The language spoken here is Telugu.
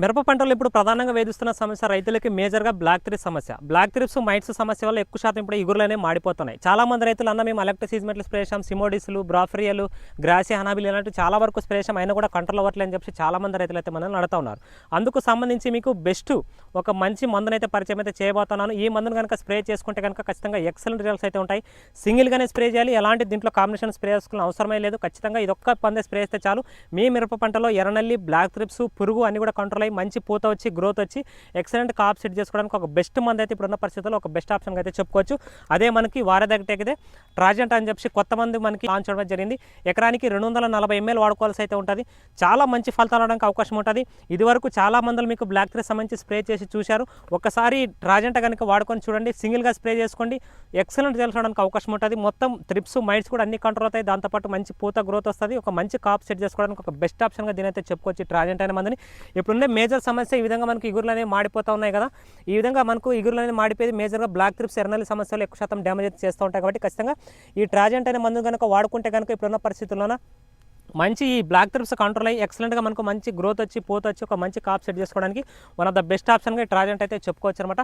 మిరప పంటలు ఇప్పుడు ప్రధానంగా వేధిస్తున్న సమస్య రైతులకి మేజర్గా బ్లాక్ త్రిప్స్ సమస్య. బ్లాక్ త్రిప్స్ మైట్స్ సమస్య వల్ల ఎక్కువ శాతం ఇప్పుడు ఇగురులనే మాడిపోతున్నాయి. చాలా మంది రైతులు అన్న మేము ఎలక్ట్రిసిజ్మెంట్లు స్ప్రే చేసాం సిమోడిస్లు బ్రాఫ్రియలు గ్రాసి హనాబిల్ ఇలాంటి చాలా వరకు స్ప్రే చేసాం అయినా కూడా కంట్రోల్ అవ్వట్లేదు అని చెప్పి చాలా మంది రైతులు అయితే మనల్ని నడుతూ ఉన్నారు. అందుకు సంబంధించి మీకు బెస్ట్ ఒక మంచి మందునైతే పరిచయం అయితే చేయబోతున్నాను. ఈ మందును కనుక స్ప్రే చేసుకుంటే కనుక ఖచ్చితంగా ఎక్సలెంట్ రిజల్ట్స్ అయితే ఉంటాయి. సింగిల్గానే స్ప్రే చేయాలి. ఎలాంటి దీంట్లో కాంబినేషన్ స్ప్రే చేసుకున్న అవసరమే లేదు. ఖచ్చితంగా ఇది ఒక్క పందే స్ప్రే చేస్తే చాలు. మీ మిరప పంటలో ఎర్రనల్లి బ్లాక్ త్రిప్స్ పురుగు అన్ని కూడా కంట్రోల్ అయ్యి మంచి పూత వచ్చి గ్రోత్ వచ్చి ఎక్సలెంట్ కాప్ సెట్ చేసుకోవడానికి ఒక బెస్ట్ మంది అయితే ఇప్పుడున్న పరిస్థితుల్లో ఒక బెస్ట్ ఆప్షన్ అయితే చెప్పుకోవచ్చు. అదే మనకి వారి ట్రాజెంట్ అని చెప్పి కొత్త మంది మనకి లాంచ్ చేయడం జరిగింది. ఎకరానికి రెండు వందల నలభై ఎంఎల్ వాడుకోవాల్సి అయితే ఉంటుంది. చాలా మంచి ఫలితాలు అవడానికి అవకాశం ఉంటుంది. ఇదివరకు చాలా మందులు మీకు బ్లాక్ త్రిప్స్ సంబంధించి స్ప్రే చేసి చూశారు. ఒకసారి ట్రాజెంట్ కనుక వాడుకొని చూడండి సింగిల్గా స్ప్రే చేసుకోండి ఎక్సలెంట్ తెలుసుకోవడానికి అవకాశం ఉంటుంది. మొత్తం ట్రిప్స్ మైట్స్ కూడా అన్ని కంట్రోల్ అవుతాయి. దాంతోపాటు మంచి పూత గ్రోత్ వస్తుంది. ఒక మంచి కాప్ సెట్ చేసుకోవడానికి ఒక బెస్ట్ ఆప్షన్గా దీని అయితే చెప్పుకోవచ్చు ట్రాజెంట్ అనే మందిని. ఇప్పుడున్న మేజర్ సమస్య ఈ విధంగా మనకు ఇగురులు అనేవి మాడిపోతూ ఉన్నాయి కదా. ఈ విధంగా మనకు ఇగురులు అనేది మాడిపోయి మేజర్గా బ్లాక్ త్రిప్స్ ఎర్నల్ సమస్యలు ఎక్కువ శాతం డ్యామేజ్ చేస్తూ ఉంటాయి కాబట్టి ఖచ్చితంగా ఈ ట్రాజెంట్ అనే మందు కనుక వాడుకుంటే కనుక ఇప్పుడున్న పరిస్థితుల్లోన మంచి ఈ బ్లాక్ త్రిప్స్ కంట్రోల్ అయ్యి ఎక్సలెంట్గా మనకు మంచి గ్రోత్ వచ్చి పోత వచ్చి ఒక మంచి కాప్ సెట్ చేసుకోవడానికి వన్ ఆఫ్ ద బెస్ట్ ఆప్షన్గా ట్రాజెంట్ అయితే చెప్పుకోవచ్చు అనమాట